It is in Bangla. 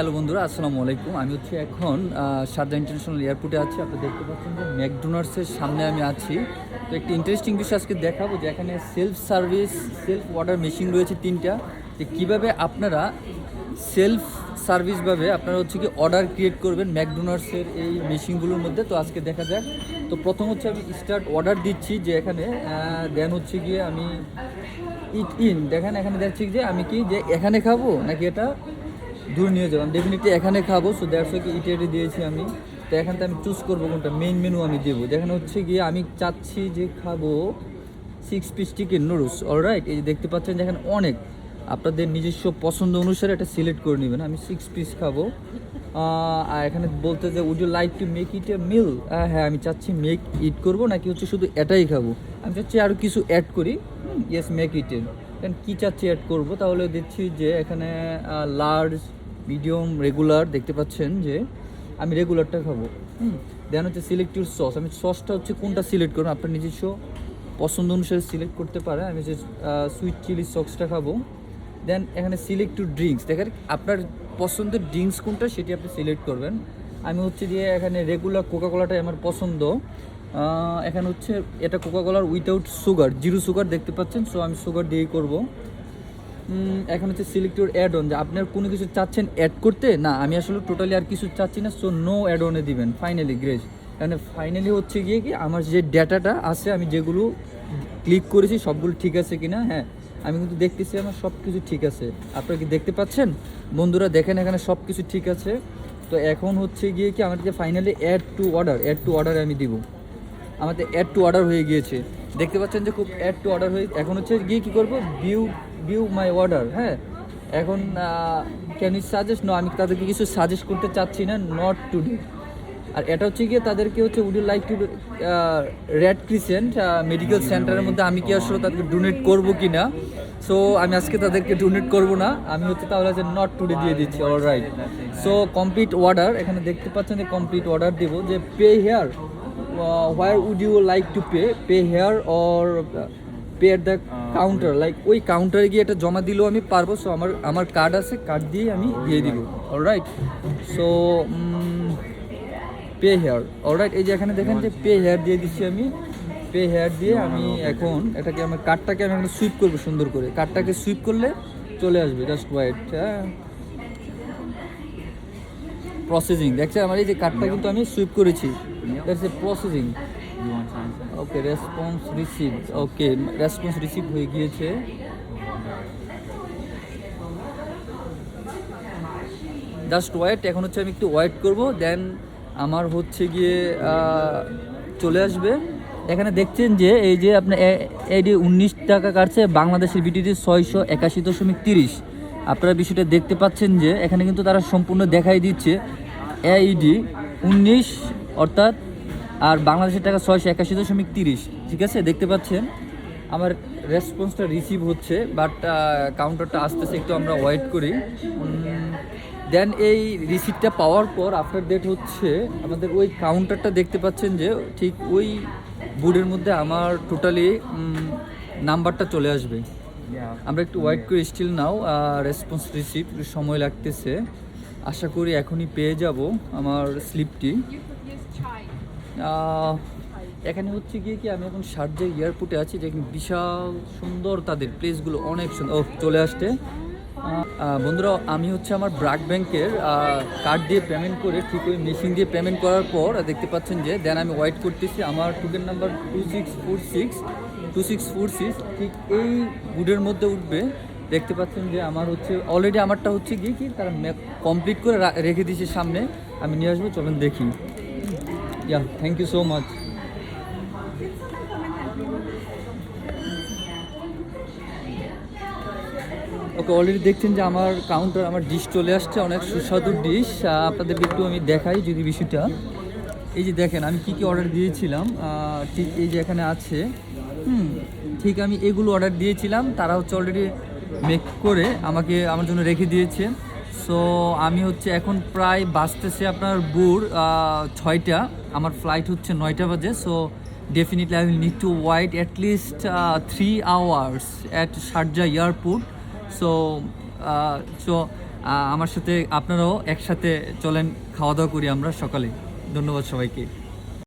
হ্যালো বন্ধুরা, আসসালামু আলাইকুম। আমি হচ্ছে এখন শারজা ইন্টারন্যাশনাল এয়ারপোর্টে আছি। আপনি দেখতে পাচ্ছেন যে ম্যাকডোনাল্ডসের সামনে আমি আছি। তো একটি ইন্টারেস্টিং বিষয় আজকে দেখাবো যে এখানে self service self order machine রয়েছে তিনটা। যে কীভাবে আপনারা সেলফ সার্ভিসভাবে আপনারা হচ্ছে কি অর্ডার ক্রিয়েট করবেন ম্যাকডোনাল্ডসের এই মেশিনগুলোর মধ্যে। তো আজকে দেখা যাক। তো প্রথম হচ্ছে আমি স্টার্ট অর্ডার দিচ্ছি যে এখানে দেন হচ্ছে গিয়ে আমি ইট ইন দেখেন এখানে দেখছি যে আমি কি যে এখানে খাব নাকি এটা? দূর নিয়ে যাব। আমি ডেফিনেটলি এখানে খাব সো দ্যাটস কি ইটেডি দিয়েছি আমি। তো এখান থেকে আমি চুজ করব কোনটা মেইন মেনু আমি দেবো। যেখানে হচ্ছে গিয়ে আমি চাচ্ছি যে খাব six piece chicken noodles alright এই যে দেখতে পাচ্ছেন যেখানে অনেক। আপনাদের নিজস্ব পছন্দ অনুসারে এটা সিলেক্ট করে নেবেন। আমি সিক্স পিস খাব। আর এখানে বলতে যে would you like to make it a meal হ্যাঁ আমি চাচ্ছি মেক ইট করব, নাকি হচ্ছে শুধু এটাই খাব? আমি চাচ্ছি আরও কিছু অ্যাড করি। ইয়েস মেক ইট দেন কী চাচ্ছি অ্যাড করব? তাহলে দিচ্ছি যে এখানে লার্জ মিডিয়াম রেগুলার দেখতে পাচ্ছেন যে আমি রেগুলারটা খাব। হুম দেন হচ্ছে সিলেক্টিভ সস আমি সসটা হচ্ছে কোনটা সিলেক্ট করব? আপনার নিজস্ব পছন্দ অনুসারে সিলেক্ট করতে পারে আমি যে সুইট চিলি সসটা খাব। দেন এখানে সিলেক্ট টু ড্রিঙ্কস দেখেন, আপনার পছন্দের ড্রিঙ্কস কোনটা সেটি আপনি সিলেক্ট করবেন। আমি হচ্ছে দিয়ে এখানে রেগুলার কোকাকোলাটাই আমার পছন্দ। এখানে হচ্ছে এটা কোকাকোলার উইথাউট সুগার জিরো সুগার দেখতে পাচ্ছেন। সো আমি সুগার দিয়েই করব। এখন হচ্ছে সিলেক্টর অ্যাড অন যে আপনার কোনো কিছু চাচ্ছেন অ্যাড করতে? না, আমি আসলে টোটালি আর কিছু চাচ্ছি না সো নো অ্যাড অনে দিবেন ফাইনালি গ্রেস মানে ফাইনালি হচ্ছে গিয়ে কি, আমার যে ডেটাটা আছে, আমি যেগুলো ক্লিক করেছি, সবগুলো ঠিক আছে কি না হ্যাঁ আমি কিন্তু দেখতেছি আমার সব কিছু ঠিক আছে। আপনারা কি দেখতে পাচ্ছেন? বন্ধুরা দেখেন এখানে সব কিছু ঠিক আছে। তো এখন হচ্ছে গিয়ে কি আমার আমাদেরকে finally add to order add to order আমি দিব। আমাদের অ্যাড টু অর্ডার হয়ে গিয়েছে। দেখতে পাচ্ছেন যে খুব অ্যাড টু অর্ডার হয়ে এখন হচ্ছে গিয়ে কী করব? ভিউ ভিউ মাই অর্ডার হ্যাঁ? এখন ক্যান ইউ সাজেস্ট নো আমি তাদেরকে কিছু সাজেস্ট করতে চাচ্ছি না নট টু ডু আর এটা হচ্ছে গিয়ে তাদেরকে হচ্ছে would you like to red crescent medical সেন্টারের মধ্যে আমি কি আসলে তাদেরকে ডোনেট করব কি না? সো আমি আজকে তাদেরকে ডোনেট করব না। আমি হচ্ছে তাহলে হচ্ছে নট টুডে দিয়ে দিচ্ছি all right so complete order এখানে দেখতে পাচ্ছেন যে কমপ্লিট অর্ডার দেবো, যে pay here where would you like to pay pay here or pay at the counter like ওই কাউন্টারে গিয়ে এটা জমা দিলেও আমি পারব সো আমার আমার কার্ড আছে কার্ড দিয়ে আমি দিয়ে দিব। Alright so pay here alright এই যে এখানে দেখেন যে পে হেয়ার দিয়ে দিচ্ছি আমি। পে হেয়ার দিয়ে আমি এখন এটাকে আমার কার্ডটাকে আমি এখন সুইপ করব সুন্দর করে। কার্ডটাকে সুইপ করলে চলে আসবে জাস্ট ওয়াইট হ্যাঁ। প্রসেসিং দেখছেন? আমার এই যে কার্ডটা কিন্তু আমি সুইপ করেছি। That's a processing okay response receive okay response receive হয়ে গিয়েছে। জাস্ট ওয়েট এখন হচ্ছে আমি একটু ওয়েট করব দেন আমার হচ্ছে গিয়ে চলে আসবে। এখানে দেখছেন যে এই যে আপনার এডি উনিশ টাকা কাটছে বাংলাদেশের বিটিটি ছয়শো একাশি দশমিক তিরিশ। আপনারা বিষয়টা দেখতে পাচ্ছেন যে এখানে কিন্তু তারা সম্পূর্ণ দেখাই দিচ্ছে। এইডি উনিশ অর্থাৎ আর বাংলাদেশের টাকা ছয়শো একাশি দশমিক তিরিশ ঠিক আছে? দেখতে পাচ্ছেন? আমার রেসপন্সটা রিসিভ হচ্ছে বাট কাউন্টারটা আসতেছে একটু আমরা ওয়েট করি। দেন এই রিসিপ্টটা পাওয়ার পর আফটার ডেট হচ্ছে আমাদের ওই কাউন্টারটা দেখতে পাচ্ছেন যে ঠিক ওই বোর্ডের মধ্যে আমার টোটালি নাম্বারটা চলে আসবে। আমরা একটু ওয়েট করি স্টিল নাও রেসপন্স রিসিভ সময় লাগতেছে। আশা করি এখনই পেয়ে যাব আমার স্লিপটি এখানে হচ্ছে গিয়ে কি, আমি এখন শারজা এয়ারপোর্টে আছি যেখানে বিশাল সুন্দর তাদের প্লেসগুলো অনেক সুন্দর। ও চলে আসছে। বন্ধুরা, আমি হচ্ছে আমার ব্রাক ব্যাংকের কার্ড দিয়ে পেমেন্ট করে ঠিক ওই মেশিন দিয়ে পেমেন্ট করার পর দেখতে পাচ্ছেন যে দেন আমি ওয়েট করতেছি। আমার token number two six four six two six four six ঠিক এই বুডের মধ্যে উঠবে। দেখতে পাচ্ছেন যে, আমার হচ্ছে অলরেডি আমারটা হচ্ছে গিয়ে কি, তারা কমপ্লিট করে রেখে দিয়েছে সামনে। আমি নিয়ে আসব, চলেন দেখি। Yeah, thank you so much. Okay already দেখছেন যে আমার কাউন্টার আমার ডিশ চলে আসছে অনেক সুস্বাদু ডিশ আপনাদেরকে একটু আমি দেখাই যদি বিষয়টা। এই যে দেখেন আমি কি কি অর্ডার দিয়েছিলাম? ঠিক এই যে এখানে আছে। হুম ঠিক আমি এগুলো অর্ডার দিয়েছিলাম। তারা হচ্ছে অলরেডি মেক করে আমাকে আমার জন্য রেখে দিয়েছে। সো আমি হচ্ছে এখন প্রায় বাঁচতেছি আপনার বুড় ছয়টা। আমার ফ্লাইট হচ্ছে নয়টা বাজে। So definitely I will need to wait at least three hours at Sharjah airport so so আমার সাথে আপনারাও একসাথে চলেন খাওয়া দাওয়া করি আমরা সকালে। ধন্যবাদ সবাইকে।